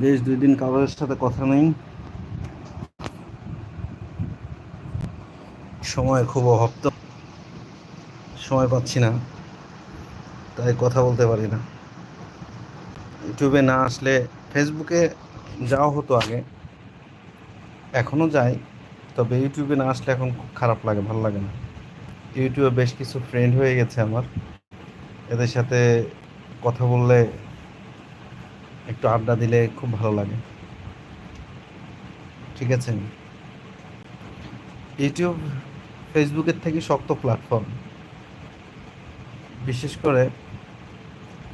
বেশ দুই দিন কারোর সাথে কথা নেই। সময় খুব অভাব তো। সময় পাচ্ছি না। তাই কথা বলতে পারি না। ইউটিউবে না আসলে ফেসবুকে যাওয়া হতো আগে। এখনও যাই। তবে ইউটিউবে না আসলে এখন খুব খারাপ লাগে, ভালো লাগে না। ইউটিউবে বেশ কিছু ফ্রেন্ড হয়ে গেছে আমার। এদের সাথে কথা বললে একটু আড্ডা দিলে খুব ভালো লাগে। ঠিক আছে? ইউটিউব ফেসবুকের থেকে শক্ত প্ল্যাটফর্ম বিশেষ করে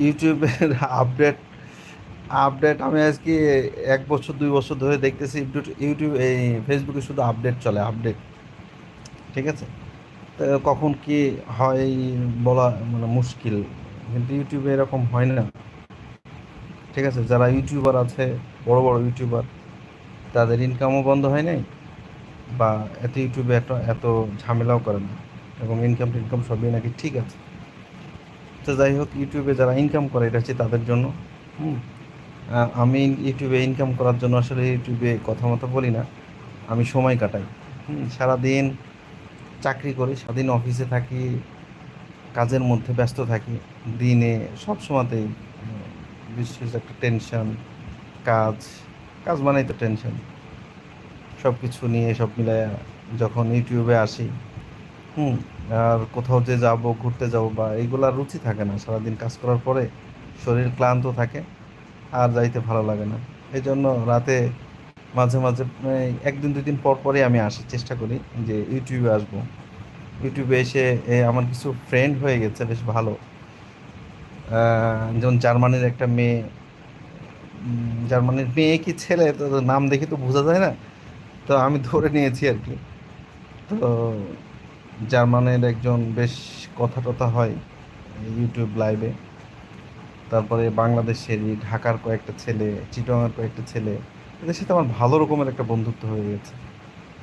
ইউটিউবের আপডেট আপডেট আমি আজকে এক বছর, দুই বছর ধরে দেখতেছি ইউটিউব এই ফেসবুকে শুধু আপডেট চলে আপডেট ঠিক আছে? তো কখন কি হয় বলা মানে মুশকিল। কিন্তু ইউটিউবে এরকম হয় না। ঠিক আছে? যারা ইউটিউবার আছে, বড় বড় ইউটিউবার তাদের ইনকামও বন্ধ হয় নাই? বা এত ইউটিউবে এত এত ঝামেলাও করে না? এবং ইনকাম টিনকাম সবই নাকি ঠিক আছে? তো যাই হোক ইউটিউবে যারা ইনকাম করে, এটা হচ্ছে তাদের জন্য। হুম? আমি ইউটিউবে ইনকাম করার জন্য আসলে ইউটিউবে কথা মতো বলি না। আমি সময় কাটাই। সারাদিন চাকরি করি, সারাদিন অফিসে থাকি, কাজের মধ্যে ব্যস্ত থাকি, দিনে সব সময়তেই বিশেষ একটা টেনশন কাজ কাজ মানেই তো টেনশন সব কিছু নিয়ে, সব মিলায় যখন ইউটিউবে আসি, হুম, আর কোথাও যে যাব, ঘুরতে যাব বা এইগুলার রুচি থাকে না। সারাদিন কাজ করার পরে শরীর ক্লান্ত থাকে, আর যাইতে ভালো লাগে না। এই জন্য রাতে মাঝে মাঝে একদিন দুই দিন পর পরে আমি আসার চেষ্টা করি যে ইউটিউবে আসব। ইউটিউবে এসে আমার কিছু ফ্রেন্ড হয়ে গেছে, বেশ ভালো। যেমন জার্মানির একটা মেয়ে জার্মানির মেয়ে কি ছেলে? তো নাম দেখে তো বোঝা যায় না। তো আমি ধরে নিয়েছি আর কি। তো জার্মানের একজন বেশ কথা টথা হয় ইউটিউব লাইভে। তারপরে বাংলাদেশেরই ঢাকার কয়েকটা ছেলে চিটংয়ের কয়েকটা ছেলে, এদের সাথে আমার ভালো রকমের একটা বন্ধুত্ব হয়ে গেছে।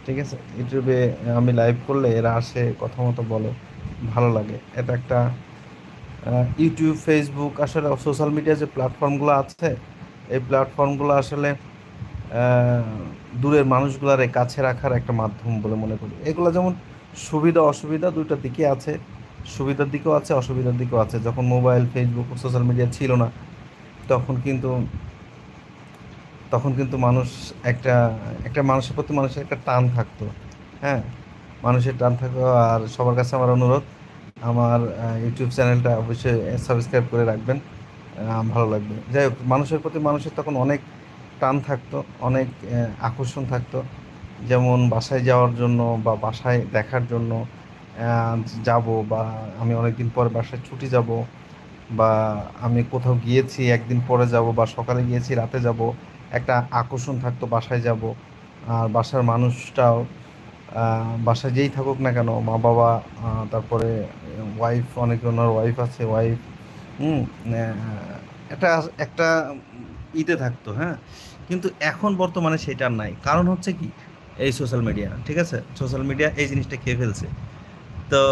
ঠিক আছে? ইউটিউবে আমি লাইভ করলে এরা আসে, কথা মতো বলে, ভালো লাগে। এটা একটা ইউটিউব ফেসবুক আসলে সোশ্যাল মিডিয়া যে প্ল্যাটফর্মগুলো আছে, এই প্ল্যাটফর্মগুলো আসলে দূরের মানুষগুলার কাছে রাখার একটা মাধ্যম বলে মনে করি। এগুলো যেমন সুবিধা, অসুবিধা দুইটা দিকে আছে। সুবিধার দিকেও আছে, অসুবিধার দিকেও আছে। যখন মোবাইল ফেসবুক সোশ্যাল মিডিয়া ছিল না, তখন কিন্তু তখন কিন্তু মানুষ একটা একটা মানুষের প্রতি মানুষের একটা টান থাকতো। হ্যাঁ? মানুষের টান থাকতো আর সবার কাছে আমার অনুরোধ আমার ইউটিউব চ্যানেলটা অবশ্যই সাবস্ক্রাইব করে রাখবেন। ভালো লাগবে। যাই হোক, মানুষের প্রতি মানুষের তখন অনেক টান থাকতো, অনেক আকর্ষণ থাকতো। যেমন বাসায় যাওয়ার জন্য বা বাসায় দেখার জন্য যাব বা আমি অনেকদিন পরে বাসায় ছুটি যাব বা আমি কোথাও গিয়েছি, একদিন পরে যাব বা সকালে গিয়েছি, রাতে যাব, একটা আকর্ষণ থাকতো বাসায় যাব। আর বাসার মানুষটাও বাসায় যেই থাকুক না কেন, মা বাবা তারপরে ওয়াইফ অনেক ওনার ওয়াইফ আছে ওয়াইফ হুম এটা একটা ইতে থাকতো হ্যাঁ? কিন্তু এখন বর্তমানে সেটা নাই। কারণ হচ্ছে কি, এই সোশ্যাল মিডিয়া ঠিক আছে? সোশ্যাল মিডিয়া এই জিনিসটা খেয়ে ফেলছে। তো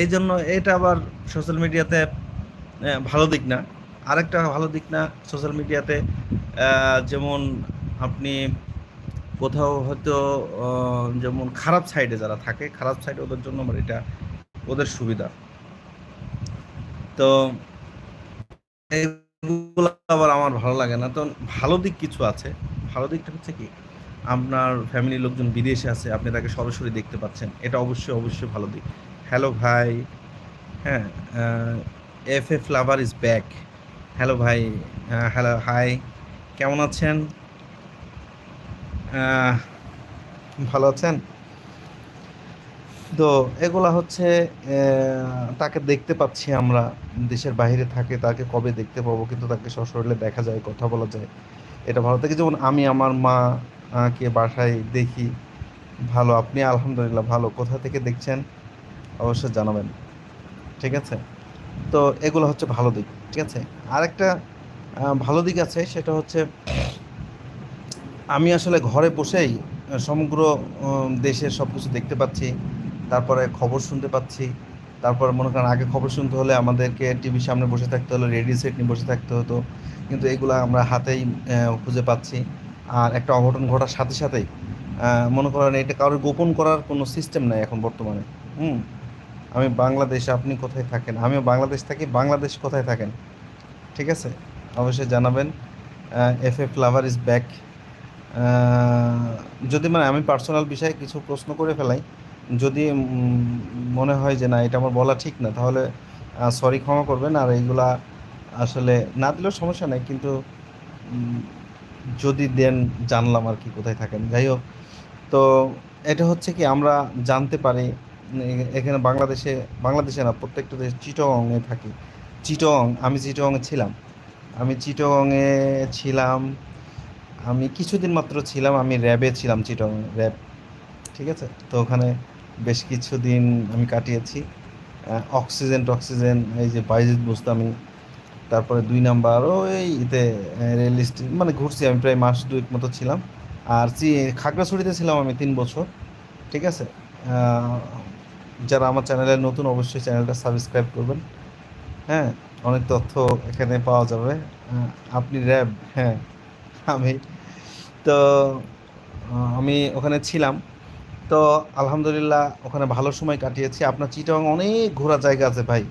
এই জন্য এটা আবার সোশ্যাল মিডিয়াতে ভালো দিক না। আরেকটা ভালো দিক না সোশ্যাল মিডিয়াতে যেমন আপনি কোথাও হয়তো যেমন খারাপ সাইডে যারা থাকে, খারাপ সাইডে ওদের জন্য আমার এটা ওদের সুবিধা। তো আবার আমার ভালো লাগে না। তো ভালো দিক কিছু আছে। ভালো দিকটা হচ্ছে কি, আপনার ফ্যামিলির লোকজন বিদেশে আছে, আপনি তাকে সরাসরি দেখতে পাচ্ছেন। এটা অবশ্যই অবশ্যই ভালো দিক। হ্যালো ভাই হ্যাঁ F A flavour is back hello ভাই হ্যালো হাই কেমন আছেন? ভালো আছেন? তো এগুলা হচ্ছে তাকে দেখতে পাচ্ছি আমরা। দেশের বাইরে থাকে, তাকে কবে দেখতে পাবো? কিন্তু তাকে সশরীরে দেখা যায়, কথা বলা যায়। এটা ভালো থাকে যেমন আমি আমার মা কে বাসায় দেখি, ভালো। আপনি আলহামদুলিল্লাহ ভালো। কোথা থেকে দেখছেন? অবশ্যই জানাবেন। ঠিক আছে? তো এগুলো হচ্ছে ভালো দিক। ঠিক আছে? আরেকটা ভালো দিক আছে, সেটা হচ্ছে আমি আসলে ঘরে বসেই সমগ্র দেশের সব কিছু দেখতে পাচ্ছি, তারপরে খবর শুনতে পাচ্ছি, তারপর মনে করেন আগে খবর শুনতে হলে আমাদেরকে টিভির সামনে বসে থাকতে হলো রেডিও সেট নিয়ে বসে থাকতে হতো, কিন্তু এগুলো আমরা হাতেই খুঁজে পাচ্ছি। আর একটা অঘটন ঘটার সাথে সাথেই মনে করেন এটা কারোর গোপন করার কোনো সিস্টেম নাই এখন বর্তমানে, হুম? আমি বাংলাদেশ, আপনি কোথায় থাকেন? আমিও বাংলাদেশ থাকি, বাংলাদেশ কোথায় থাকেন? ঠিক আছে? অবশ্যই জানাবেন F F lover is back যদি মানে আমি পার্সোনাল বিষয়ে কিছু প্রশ্ন করে ফেলাই, যদি মনে হয় যে না, এটা আমার বলা ঠিক না, তাহলে সরি ক্ষমা করবেন, আর এইগুলা আসলে না দিলেও সমস্যা নেই, কিন্তু যদি দেন জানলাম আর কি কোথায় থাকেন। যাই হোক, তো এটা হচ্ছে কি, আমরা জানতে পারি, এখানে বাংলাদেশে বাংলাদেশে না, প্রত্যেকটা দেশ চিটংয়ে থাকি। চিটং আমি চিটংয়ে ছিলাম। আমি চিটংয়ে ছিলাম আমি কিছুদিন মাত্র ছিলাম, আমি র্যাবে ছিলাম চিটং র্যাব, ঠিক আছে? তো ওখানে বেশ কিছুদিন আমি কাটিয়েছি। অক্সিজেন টক্সিজেন, এই যে বাইজিদ বুস্তামি তারপরে দুই নাম্বার, ওই ইতে রেল মানে ঘুরছি, আমি প্রায় মাস দুয়েক মতো ছিলাম। আর খাগড়াছড়িতে ছিলাম আমি তিন বছর, ঠিক আছে? যারা আমার চ্যানেলে নতুন, অবশ্যই চ্যানেলটা সাবস্ক্রাইব করবেন। হ্যাঁ অনেক তথ্য এখানে পাওয়া যাবে। আপনি র্যাব হ্যাঁ। আমি। তো আমি ওখানে ছিলাম। তো, আলহামদুলিল্লাহ, ওখানে ভালো সময় কাটিয়েছি। আপনার চিটাং অনেক ঘোরার জায়গা আছে ভাই।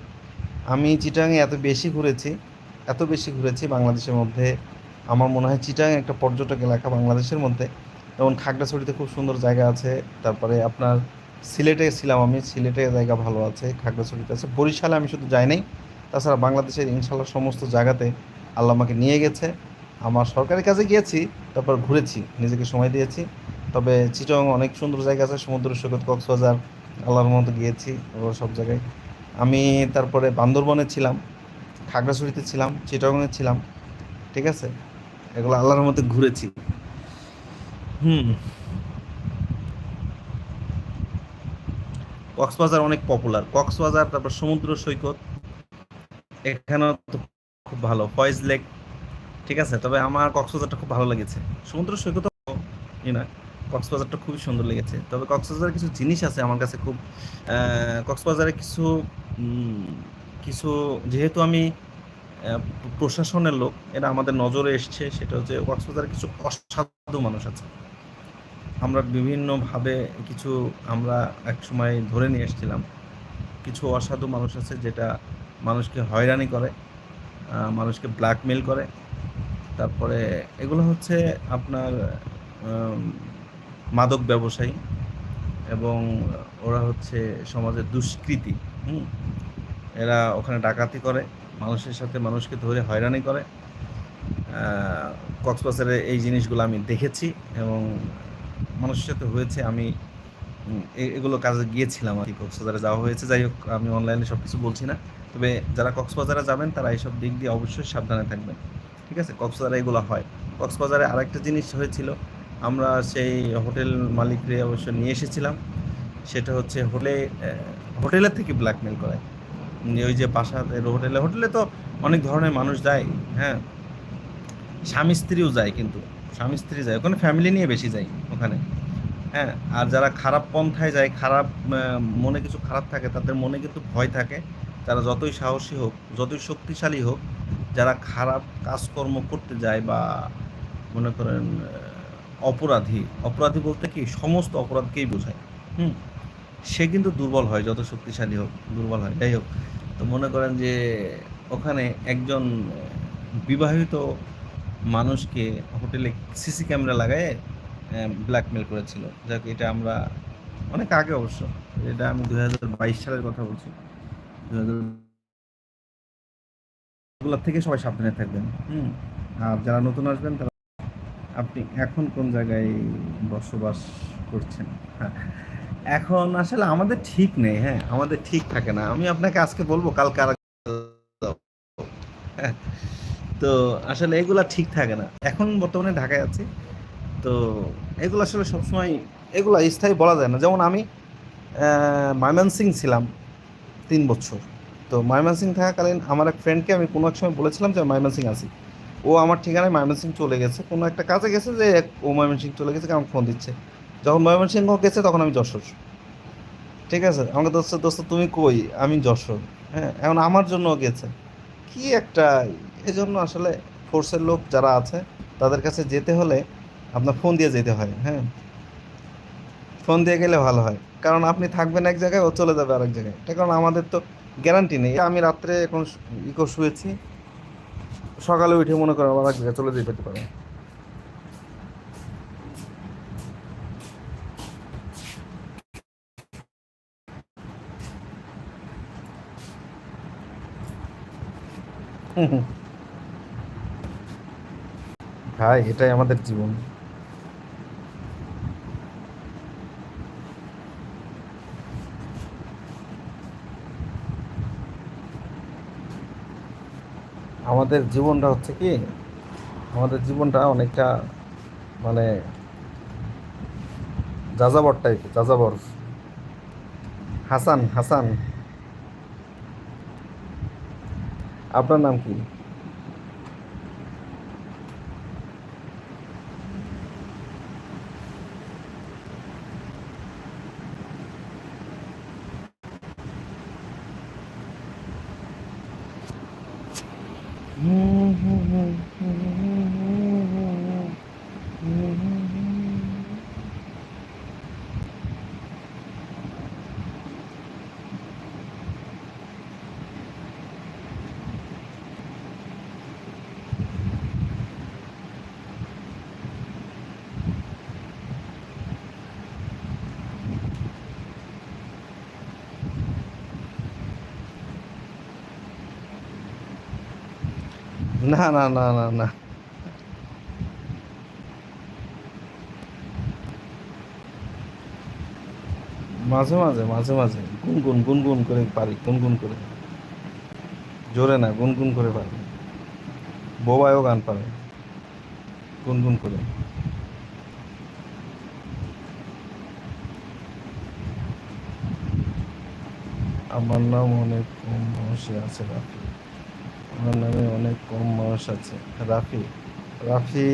আমি চিটাংয়ে এত বেশি ঘুরেছি, এত বেশি ঘুরেছি বাংলাদেশের মধ্যে। আমার মনে হয় চিটাং একটা পর্যটক এলাকা বাংলাদেশের মধ্যে। যেমন খাগড়াছড়িতে খুব সুন্দর জায়গা আছে। তারপরে আপনার সিলেটে ছিলাম আমি। সিলেটে জায়গা ভালো আছে, খাগড়াছড়িতে আছে। বরিশালে আমি শুধু যাই নাই। তাছাড়া বাংলাদেশের ইনশাল্লাহ সমস্ত জায়গাতে আল্লাহ আমাকে নিয়ে গেছে। আমার সরকারি কাজে গিয়েছি, তারপর ঘুরেছি, নিজেকে সময় দিয়েছি। তবে চিটং অনেক সুন্দর জায়গা আছে, সমুদ্র, সৈকত, কক্সবাজার, আল্লাহর মতো গিয়েছি ওগুলো সব জায়গায়। আমি তারপরে বান্দরবনে ছিলাম, খাগড়াছড়িতে ছিলাম চিটাগংয়ে ছিলাম, ঠিক আছে? এগুলো আল্লাহর মতো ঘুরেছি। হুম। কক্সবাজার অনেক পপুলার কক্সবাজার, তারপর সমুদ্র, সৈকত, এখানেও তো খুব ভালো। ফয়েজ লেক ঠিক আছে? তবে আমার কক্সবাজারটা খুব ভালো লেগেছে। সমুদ্র সৈকত না কক্সবাজারটা খুবই সুন্দর লেগেছে। তবে কক্সবাজারে কিছু জিনিস আছে আমার কাছে খুব কক্সবাজারে কিছু কিছু যেহেতু আমি প্রশাসনের লোক এটা আমাদের নজরে এসছে, সেটা হচ্ছে কক্সবাজারে কিছু অসাধু মানুষ আছে। আমরা বিভিন্নভাবে কিছু আমরা এক সময় ধরে নিয়ে এসেছিলাম। কিছু অসাধু মানুষ আছে যেটা মানুষকে হয়রানি করে মানুষকে ব্ল্যাকমেল করে। তারপরে এগুলো হচ্ছে আপনার মাদক ব্যবসায়ী এবং ওরা হচ্ছে সমাজের দুষ্কৃতি, হুম? এরা ওখানে ডাকাতি করে, মানুষের সাথে মানুষকে ধরে হয়রানি করে। কক্সবাজারে এই জিনিসগুলো আমি দেখেছি এবং মানুষের সাথে হয়েছে, আমি এগুলো কাজে গিয়েছিলাম আর কি, কক্সবাজারে যাওয়া হয়েছে। যাই হোক, আমি অনলাইনে সব কিছু বলছি না। তবে যারা কক্সবাজারে যাবেন, তারা এইসব দিক দিয়ে অবশ্যই সাবধানে থাকবেন। ঠিক আছে? কক্সবাজারে এগুলো হয়। কক্সবাজারে আরেকটা জিনিস হয়েছিল আমরা সেই হোটেল মালিকরে অবশ্য নিয়ে এসেছিলাম। সেটা হচ্ছে হোটেলে হোটেলের থেকে ব্ল্যাকমেল করে উম, ওই যে বাসাতে হোটেলে হোটেলে তো অনেক ধরনের মানুষ যায় হ্যাঁ? স্বামী স্ত্রীও যায় কিন্তু স্বামী স্ত্রী যায়। ওখানে ফ্যামিলি নিয়ে বেশি যায় ওখানে হ্যাঁ? আর যারা খারাপ পন্থায় যায় খারাপ মনে কিছু খারাপ থাকে তাদের মনে কিন্তু ভয় থাকে। তারা যতই সাহসী হোক যতই শক্তিশালী হোক যারা খারাপ কাজকর্ম করতে যায় বা মনে করেন অপরাধী অপরাধী বলতে কি সমস্ত অপরাধকেই বোঝায়। হুম? সে কিন্তু দুর্বল হয়, যত শক্তিশালী হোক, দুর্বল হয়। যাই হোক, তো মনে করেন যে ওখানে একজন বিবাহিত মানুষকে হোটেলে সিসি ক্যামেরা লাগায় ব্ল্যাকমেল করেছিল। যাক এটা আমরা অনেক আগে অবশ্য, এটা আমি দু হাজার বাইশ সালের কথা বলছি। দুই হাজার এগুলোর থেকে সবাই সাবধানে থাকবেন। হুম। আর যারা নতুন আসবেন তারা আপনি এখন কোন জায়গায় বসবাস করছেন? হ্যাঁ। এখন আসলে আমাদের ঠিক নেই হ্যাঁ। আমাদের ঠিক থাকে না। আমি আপনাকে আজকে বলব কালকে আর হ্যাঁ, তো আসলে এগুলা ঠিক থাকে না। এখন বর্তমানে ঢাকায় আছি। তো এগুলো আসলে সবসময় এগুলো স্থায়ী বলা যায় না। যেমন আমি ময়মনসিং ছিলাম তিন বছর। তো ময়মনসিং থাকাকালীন আমার এক ফ্রেন্ডকে আমি কোনো এক সময় বলেছিলাম যে ময়মনসিং আছি ও আমার ঠিকানায় ময়মনসিং চলে গেছে। কোনো একটা কাজে গেছে যে ও ময়মনসিং চলে গেছে, আমাকে ফোন দিচ্ছে। যখন ময়মনসিংহ গেছে তখন আমি যশোর। ঠিক আছে? আমাকে দোস্ত দোস্ত, তুমি কই? আমি যশোর। হ্যাঁ এখন আমার জন্য গেছে। কি একটা এই জন্য আসলে ফোর্সের লোক যারা আছে, তাদের কাছে যেতে হলে আপনার ফোন দিয়ে যেতে হয় হ্যাঁ। ফোন দিয়ে গেলে ভালো হয়। কারণ আপনি থাকবেন এক জায়গায়, ও চলে যাবে আরেক জায়গায়। এটা কারণ আমাদের তো গ্যারান্টি নেই। আমি রাত্রে এখন ইকো শুয়েছি। সকালে উঠে মনে করো আবার এক চলে যেতে পারে। ভাই, এটাই আমাদের জীবন। আমাদের জীবনটা হচ্ছে কি? আমাদের জীবনটা অনেকটা মানে যাযাবর টাইপ যাযাবর। হাসান হাসান। আপনার নাম কি? না না না না না। মাঝে মাঝে মাঝে মাঝে। গুনগুন গুনগুন করে পারি গুনগুন করে। জোরে না গুনগুন করে পারি। বোবায়ও গান পারে। গুনগুন করে। আমার নাম অনেক কম আছে রাফি। আমার নামে অনেক কম মানুষ আছে। রাফি রাফি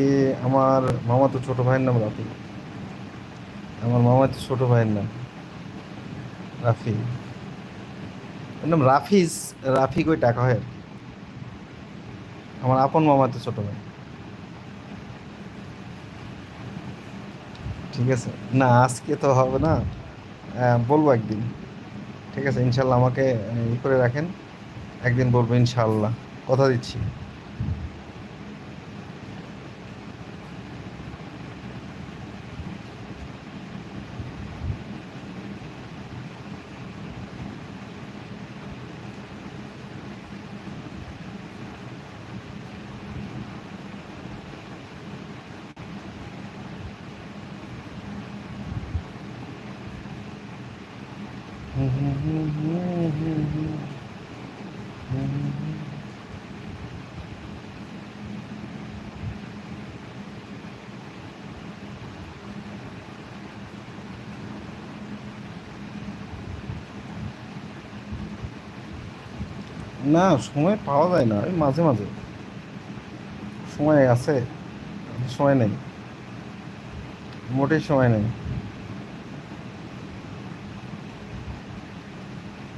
আমার মামা তো ছোট ভাইয়ের নাম রাফি। আমার মামা তো ছোট ভাইয়ের নাম রাফি। নাম রাফিজ রাফি কই টাকা হয়? আমার আপন মামা তো ছোটো ভাই। ঠিক আছে? না, আজকে তো হবে না। বলব একদিন। ঠিক আছে, ইনশাল্লাহ আমাকে ই করে রাখেন। একদিন বলব ইনশাল্লাহ। কথা দিচ্ছি না, সময় পাওয়া যায় না। ওই মাঝে মাঝে। সময় আছে, সময় নেই। মোটেই সময় নেই।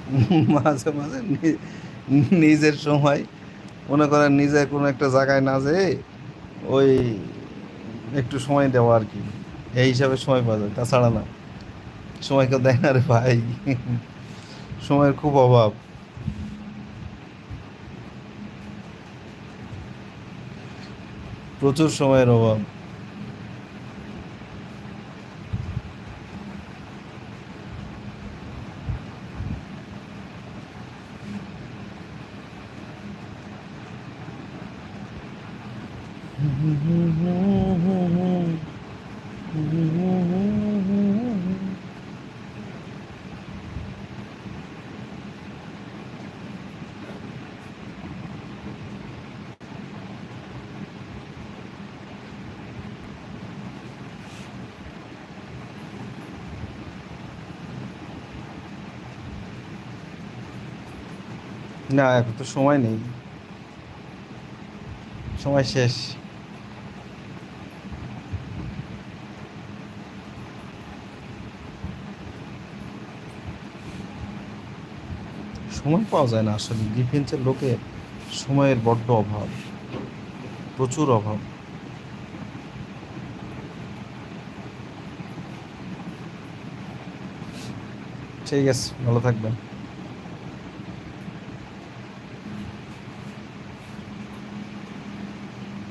মাঝে মাঝে নিজের সময়। মনে করেন নিজের কোনো একটা জায়গায় না যেয়ে ওই একটু সময় দেওয়া আর কি। এই হিসাবে সময় পাওয়া যায়। তাছাড়া না। সময় কেউ দেয় না রে ভাই। সময়ের খুব অভাব। প্রচুর সময়ের অভাব। না, এখন তো সময় নেই। সময় শেষ। সময় পাওয়া যায় না আসলে। ডিফেন্সের লোকে সময়ের বড্ড অভাব। প্রচুর অভাব। ঠিক আছে, ভালো থাকবেন।